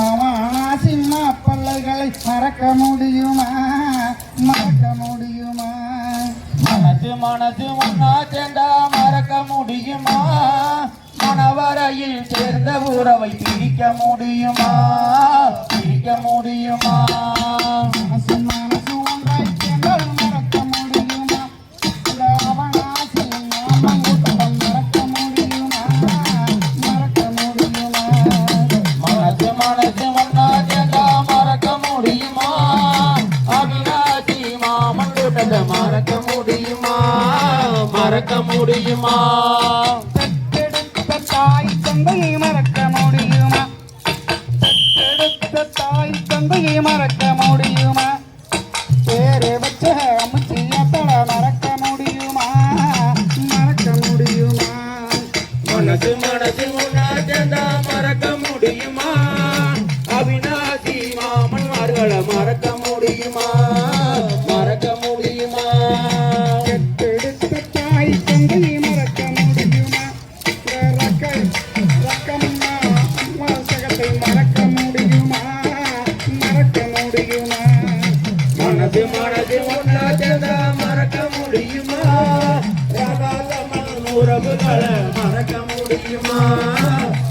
மாமா சின்ன பல்லைகளை மறக்க முடியுமா? மறக்க முடியுமா? மனசு மனசு ஒன்னா சேர்ந்தா மறக்க முடியுமா? மணவரையில் சேர்ந்த உறவை பிரிக்க முடியுமா? பிரிக்க முடியுமா? கூட்டத்தை மறக்க முடியுமா மறக்க முடியுமா பெற்றெடுத்த தாய் தந்தையை மறக்க முடியுமா பெற்றெடுத்த தாய் தந்தையை மறக்க முடியுமா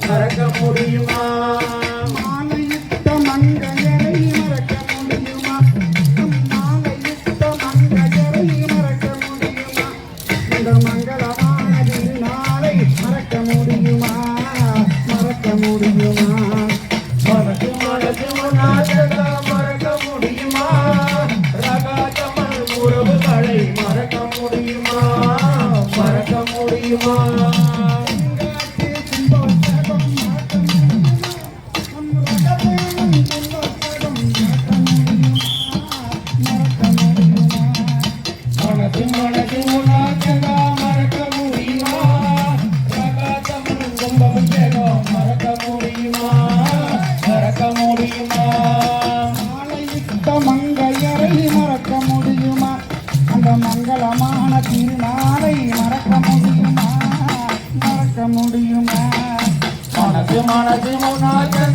மறக்க முடியுமா? மாலையிட்ட மங்கையரை மறக்க முடியுமா? மாலையிட்ட மங்கையரை மறக்க முடியுமா? இந்த மங்களமான நாளை மறக்க முடியுமா? மறக்க முடியுமா? மறக்க முடியுமா? ராகாதமன் உறவுகளை மறக்க முடியுமா? மங்களமான திருநாளை மறக்க முடியுமா? மறக்க முடியுமா? மனசு மனசு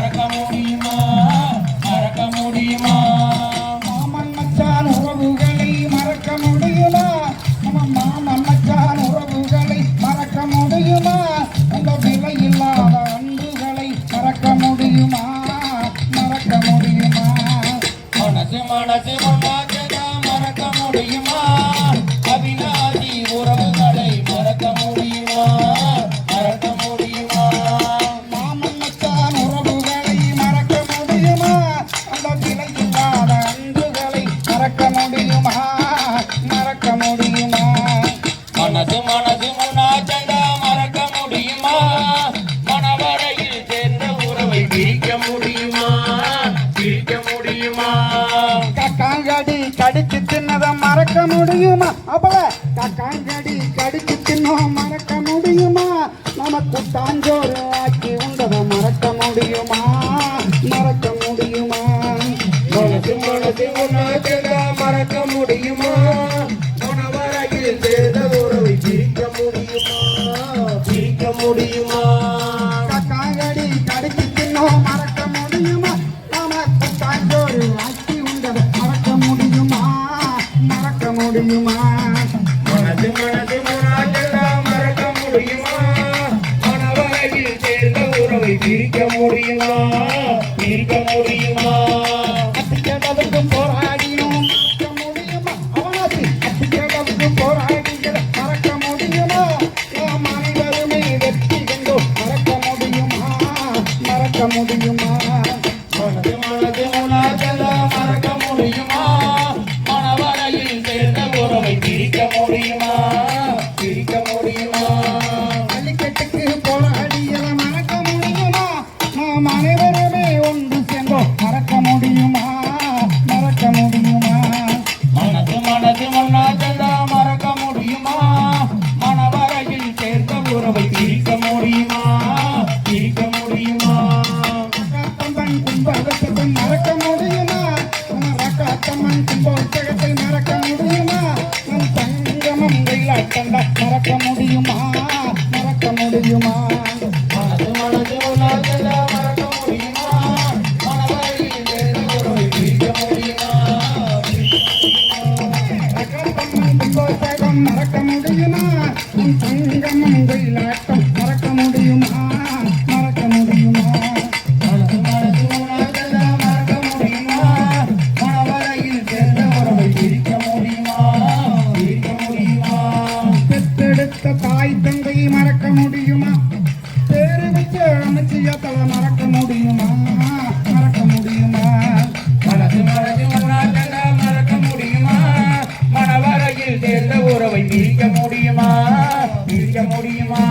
para cama. மறக்க முடியுமா? அப்பல கக்காங்கடி கடிச்சு தின்னோம் மறக்க முடியுமா? நமக்கு தாஞ்சோறு ஆக்கி உண்டத மறக்க முடியுமா? மறக்க முடியுமா? மனசு மனசு முன்னாச்சதா மறக்க முடியுமா? உணவரகில் சேர்ந்த உறவை பிரிக்க முடியுமா? பிரிக்க முடியுமா? முடியுமா மனது மனது முனாட்டெல்லாம் மறக்க முடியுமா? மனவரையில் சேர்ந்த உறவை பிரிக்க முடியுமா? பிரிக்க முடியுமா? கேட்டதற்கும் போராடியும் முடியுமா? அவனது கேட்டதற்கும் முடியுமா? தங்கச்சியோ தலை மறக்க முடியுமா மறக்க முடியுமா மனசு மனசு மனாக்கண்டா மறக்க முடியுமா மனவரையில் சேர்ந்த உறவை பிரிக்க முடியுமா பிரிக்க முடியுமா